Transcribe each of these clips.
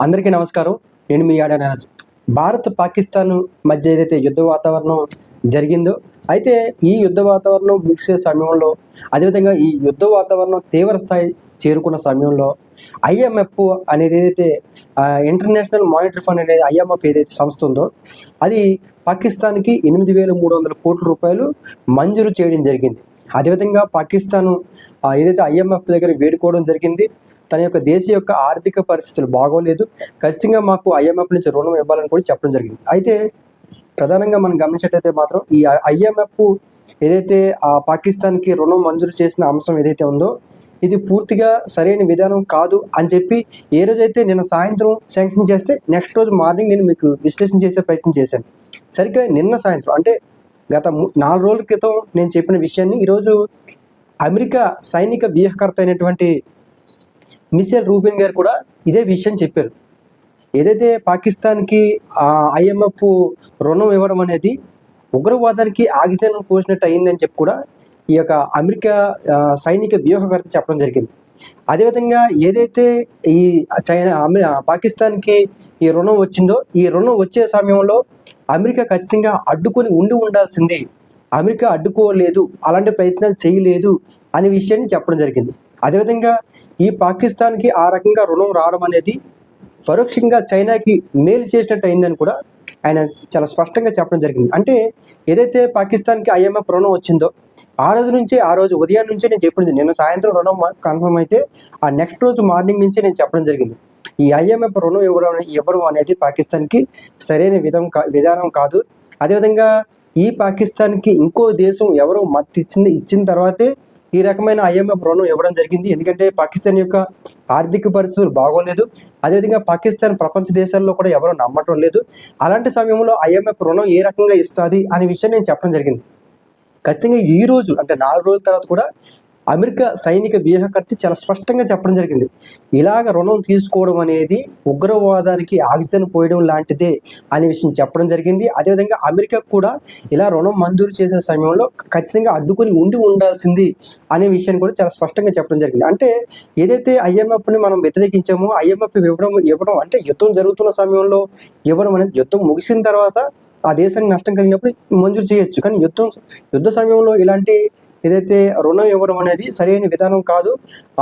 అందరికీ నమస్కారం. నేను మీ ఆడ నరాజు. భారత్ పాకిస్తాన్ మధ్య ఏదైతే యుద్ధ వాతావరణం జరిగిందో అయితే ఈ యుద్ధ వాతావరణం ముగిసే సమయంలో అదేవిధంగా ఈ యుద్ధ వాతావరణం తీవ్ర స్థాయి చేరుకున్న సమయంలో ఐఎంఎఫ్ అనేది ఏదైతే ఇంటర్నేషనల్ మానిటరీ ఫండ్ అనేది ఐఎంఎఫ్ ఏదైతే సంస్థ ఉందో అది పాకిస్తాన్కి ఎనిమిది వేల మూడు వందల కోట్ల రూపాయలు మంజూరు చేయడం జరిగింది. అదేవిధంగా పాకిస్తాన్ ఏదైతే ఐఎంఎఫ్ దగ్గర వేడుకోవడం జరిగింది తన యొక్క దేశ యొక్క ఆర్థిక పరిస్థితులు బాగోలేదు. ఖచ్చితంగా మాకు ఐఎంఎఫ్ నుంచి రుణం ఇవ్వాలని కూడా చెప్పడం జరిగింది. అయితే ప్రధానంగా మనం గమనించేటైతే మాత్రం ఈ ఐఎంఎఫ్ ఏదైతే ఆ పాకిస్తాన్కి రుణం మంజూరు చేసిన అంశం ఏదైతే ఉందో ఇది పూర్తిగా సరైన విధానం కాదు అని చెప్పి ఏ రోజైతే నిన్న సాయంత్రం శాంక్షన్ చేస్తే నెక్స్ట్ రోజు మార్నింగ్ నేను మీకు విశ్లేషణ చేసే ప్రయత్నం చేశాను. సరిగ్గా నిన్న సాయంత్రం అంటే గత నాలుగు రోజుల క్రితం నేను చెప్పిన విషయాన్ని ఈరోజు అమెరికా సైనిక వ్యూహకర్త అయినటువంటి మిషెల్ రూబిన్ గారు కూడా ఇదే విషయం చెప్పారు. ఏదైతే పాకిస్తాన్కి ఐఎంఎఫ్ రుణం ఇవ్వడం అనేది ఉగ్రవాదానికి ఆక్సిజన్ పోసినట్టు అయిందని చెప్పి కూడా ఈ యొక్క అమెరికా సైనిక వ్యూహకర్త చెప్పడం జరిగింది. అదేవిధంగా ఏదైతే ఈ చైనా పాకిస్తాన్కి ఈ రుణం వచ్చిందో ఈ రుణం వచ్చే సమయంలో అమెరికా ఖచ్చితంగా అడ్డుకొని ఉండి ఉండాల్సింది. అమెరికా అడ్డుకోలేదు అలాంటి ప్రయత్నాలు చేయలేదు అనే విషయాన్ని చెప్పడం జరిగింది. అదేవిధంగా ఈ పాకిస్తాన్కి ఆ రకంగా రుణం రావడం అనేది పరోక్షంగా చైనాకి మేలు చేసినట్టు అయిందని కూడా ఆయన చాలా స్పష్టంగా చెప్పడం జరిగింది. అంటే ఏదైతే పాకిస్తాన్కి ఐఎంఎఫ్ రుణం వచ్చిందో ఆ రోజు నుంచే ఆ రోజు ఉదయం నుంచే నేను చెప్పడం నిన్న సాయంత్రం రుణం కన్ఫర్మ్ అయితే ఆ నెక్స్ట్ రోజు మార్నింగ్ నుంచే నేను చెప్పడం జరిగింది. ఈ ఐఎంఎఫ్ రుణం ఇవ్వడం ఇవ్వడం అనేది పాకిస్తాన్కి సరైన విధం కా విధానం కాదు. అదేవిధంగా ఈ పాకిస్తాన్కి ఇంకో దేశం ఎవరో మద్దతు ఇచ్చింది ఇచ్చిన తర్వాతే ఈ రకమైన ఐఎంఎఫ్ రుణం ఇవ్వడం జరిగింది. ఎందుకంటే పాకిస్తాన్ యొక్క ఆర్థిక పరిస్థితులు బాగోలేదు. అదేవిధంగా పాకిస్తాన్ ప్రపంచ దేశాల్లో కూడా ఎవరూ నమ్మటం లేదు. అలాంటి సమయంలో ఐఎంఎఫ్ రుణం ఏ రకంగా ఇస్తుంది అనే విషయం నేను చెప్పడం జరిగింది. ఖచ్చితంగా ఈ రోజు అంటే నాలుగు రోజుల తర్వాత కూడా అమెరికా సైనిక వ్యూహకర్తి చాలా స్పష్టంగా చెప్పడం జరిగింది. ఇలాగ రుణం తీసుకోవడం అనేది ఉగ్రవాదానికి ఆక్సిజన్ పోయడం లాంటిదే అనే విషయం చెప్పడం జరిగింది. అదేవిధంగా అమెరికా కూడా ఇలా రుణం మంజూరు చేసే సమయంలో ఖచ్చితంగా అడ్డుకొని ఉండి ఉండాల్సింది అనే విషయాన్ని కూడా చాలా స్పష్టంగా చెప్పడం జరిగింది. అంటే ఏదైతే ఐఎంఎఫ్ని మనం వ్యతిరేకించామో ఐఎంఎఫ్ ఇవ్వడం ఇవ్వడం అంటే యుద్ధం జరుగుతున్న సమయంలో ఇవ్వడం అనేది యుద్ధం ముగిసిన తర్వాత ఆ దేశానికి నష్టం కలిగినప్పుడు మంజూరు చేయొచ్చు. కానీ యుద్ధం యుద్ధ సమయంలో ఇలాంటి ఏదైతే రుణం ఇవ్వడం అనేది సరైన విధానం కాదు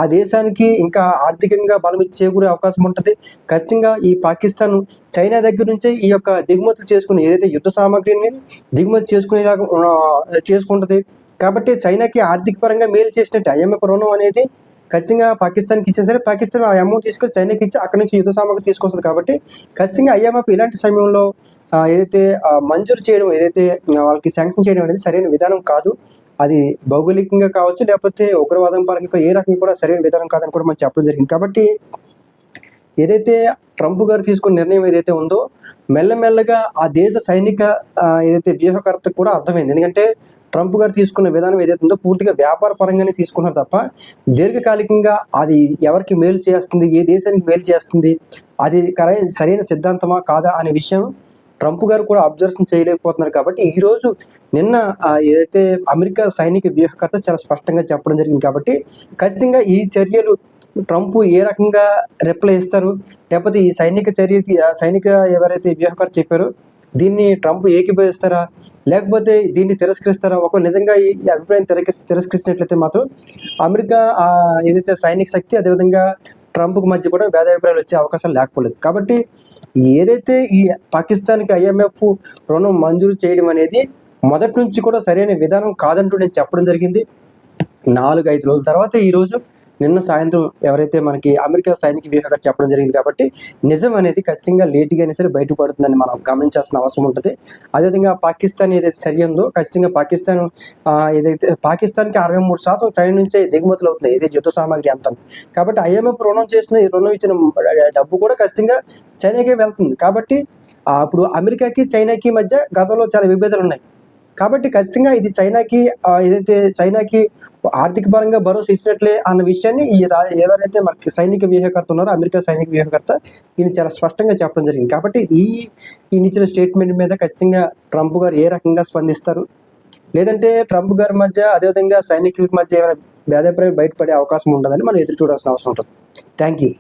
ఆ దేశానికి ఇంకా ఆర్థికంగా బలం చేకూరే అవకాశం ఉంటుంది. ఖచ్చితంగా ఈ పాకిస్తాన్ చైనా దగ్గర నుంచే ఈ యొక్క దిగుమతులు చేసుకుని ఏదైతే యుద్ధ సామాగ్రిని దిగుమతి చేసుకునేలాగా చేసుకుంటుంది. కాబట్టి చైనాకి ఆర్థిక పరంగా మేలు చేసినట్టు ఐఎంఎఫ్ రుణం అనేది ఖచ్చితంగా పాకిస్తాన్కి ఇచ్చేసరి పాకిస్తాన్ ఆ అమౌంట్ తీసుకొని చైనాకి ఇచ్చి అక్కడి నుంచి యుద్ధ సామాగ్రి తీసుకొస్తుంది. కాబట్టి ఖచ్చితంగా ఐఎంఎఫ్ ఇలాంటి సమయంలో ఏదైతే మంజూరు చేయడం ఏదైతే వాళ్ళకి శాంక్షన్ చేయడం అనేది సరైన విధానం కాదు. అది భౌగోళికంగా కావచ్చు లేకపోతే ఉగ్రవాదం పరంగా ఏ రకంగా కూడా సరైన విధానం కాదని కూడా మనం చెప్పడం జరిగింది. కాబట్టి ఏదైతే ట్రంప్ గారు తీసుకున్న నిర్ణయం ఏదైతే ఉందో మెల్లమెల్లగా ఆ దేశ సైనిక ఏదైతే వ్యూహకర్తకు కూడా అర్థమైంది. ఎందుకంటే ట్రంప్ గారు తీసుకున్న విధానం ఏదైతే ఉందో పూర్తిగా వ్యాపార పరంగానే తీసుకున్నారు తప్ప దీర్ఘకాలికంగా అది ఎవరికి మేలు చేస్తుంది ఏ దేశానికి మేలు చేస్తుంది అది కరై సరైన సిద్ధాంతమా కాదా అనే విషయం ట్రంప్ గారు కూడా అబ్జర్వేషన్ చేయలేకపోతున్నారు కాబట్టి ఈ రోజు నిన్న ఏదైతే అమెరికా సైనిక వ్యూహకర్త చాలా స్పష్టంగా చెప్పడం జరిగింది కాబట్టి ఖచ్చితంగా ఈ చర్యలు ట్రంప్ ఏ రకంగా రిప్లై ఇస్తారు? లేకపోతే ఈ సైనిక చర్యకి ఆ సైనిక ఎవరైతే వ్యూహకర్త చెప్పారో దీన్ని ట్రంప్ ఏకీభవిస్తారా? లేకపోతే దీన్ని తిరస్కరిస్తారా? ఒక నిజంగా ఈ అభిప్రాయం తిరస్కరి తిరస్కరించినట్లయితే మాత్రం అమెరికా ఏదైతే సైనిక శక్తి అదేవిధంగా ట్రంప్కి మధ్య కూడా భేదాభిప్రాయాలు వచ్చే అవకాశాలు లేకపోలేదు. కాబట్టి ఏదైతే ఈ పాకిస్తాన్కి ఐఎంఎఫ్ రుణం మంజూరు చేయడం అనేది మొదటి నుంచి కూడా సరైన విధానం కాదంటూ నేను చెప్పడం జరిగింది. నాలుగు ఐదు రోజుల తర్వాత ఈరోజు నిన్న సాయంత్రం ఎవరైతే మనకి అమెరికా సైనిక వ్యూహకర్త చెప్పడం జరిగింది కాబట్టి నిజం అనేది ఖచ్చితంగా లేటుగానే సరే బయటపడుతుందని మనం గమనించాల్సిన అవసరం ఉంటుంది. అదేవిధంగా పాకిస్తాన్ ఏదైతే చర్య ఉందో ఖచ్చితంగా పాకిస్తాన్ ఏదైతే పాకిస్తాన్కి అరవై మూడు శాతం చైనా నుంచే దిగుమతులు అవుతున్నాయి. ఏదైతే యుద్ధ సామాగ్రి అంతా. కాబట్టి ఐఎంఎఫ్ రుణం చేసిన రుణం ఇచ్చిన డబ్బు కూడా ఖచ్చితంగా చైనాకే వెళ్తుంది. కాబట్టి అప్పుడు అమెరికాకి చైనాకి మధ్య గతంలో చాలా విభేదాలు ఉన్నాయి. కాబట్టి ఖచ్చితంగా ఇది చైనాకి ఏదైతే చైనాకి ఆర్థిక పరంగా భరోసా ఇచ్చినట్లే అన్న విషయాన్ని ఈ ఎవరైతే మనకి సైనిక వ్యూహకర్త ఉన్నారో అమెరికా సైనిక వ్యూహకర్త ఈయన చాలా స్పష్టంగా చెప్పడం జరిగింది. కాబట్టి ఈ ఈయన ఇచ్చిన స్టేట్మెంట్ మీద ఖచ్చితంగా ట్రంప్ గారు ఏ రకంగా స్పందిస్తారు? లేదంటే ట్రంప్ గారి మధ్య అదేవిధంగా సైనికుల మధ్య ఏమైనా భేదాభిప్రాయం బయటపడే అవకాశం ఉండదని మనం ఎదురు చూడాల్సిన అవసరం ఉంటుంది. Thank you.